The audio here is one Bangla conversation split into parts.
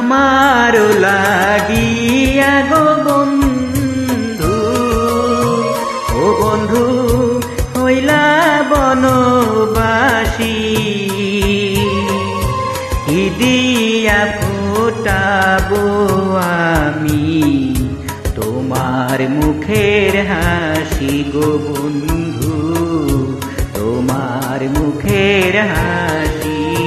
না গো বন্ধু। ও বন্ধু, হইলা বনবাসী। কি দিয়া ফোটাবো আমি তোমার মুখের হাসি গো বন্ধু? তোমার মুখের হাসি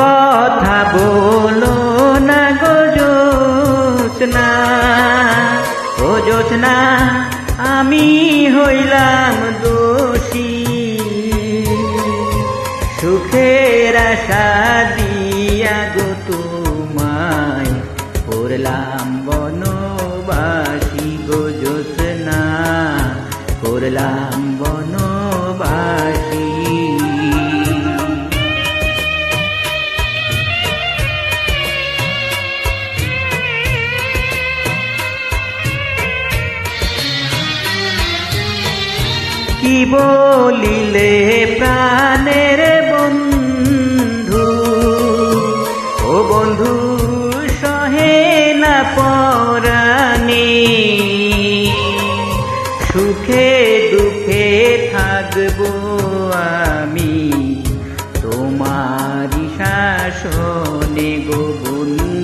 কথা বলো না গো জোৎস্না ও জোৎস্না আমি হইলাম দোষী। সুখের আশা দিয়া গো তোমায় করলাম বনবাসী গো জোৎস্না করলাম কি বলিলে প্রাণের বন্ধু? ও বন্ধু, সহে না পরাণে। সুখে দুঃখে থাকব আমি। তোমারি শাসনে গো বন্ধু।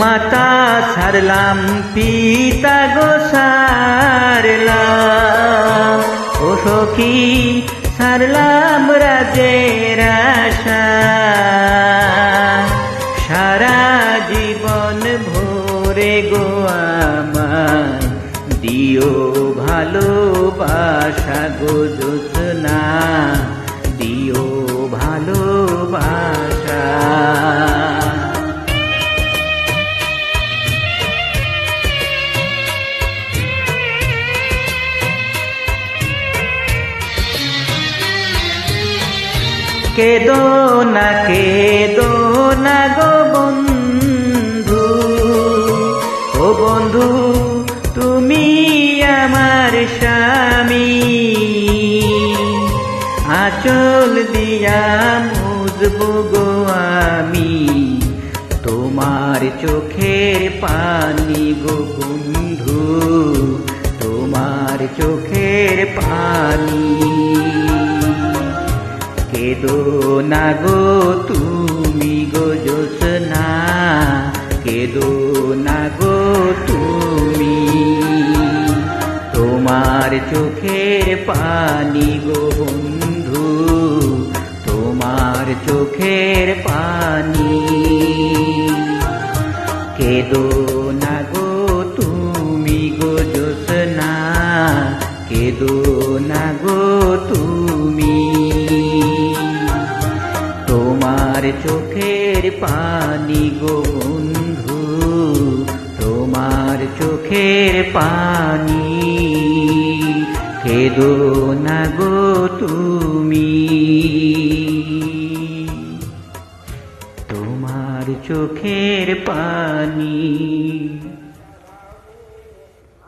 মাতা সারলাম, পিতা গো সারলাম। ও সখী, সারলাম রাজের আশা। সারা জীবন ভোরে গো আমায় দিও ভালোবাসা গো জোৎস্না কেদো না কেদো না গো বন্ধু। ও বন্ধু, তুমি আমার স্বামী। আচল দিয়া মুজবো গো আমি। তোমার চোখের পানি গো বন্ধু, তোমার চোখের পানি। কেদো না গো তুমি গো জোৎস্না কেদো না গো তুমি। তোমার চোখের পানি গো বন্ধু, তোমার চোখের পানি। কেদো না গো তুমি গো জোৎস্না কেদো না গো চোখের পানি গো বন্ধু তোমার চোখের পানি। খেদো না গো তুমি। তোমার চোখের পানি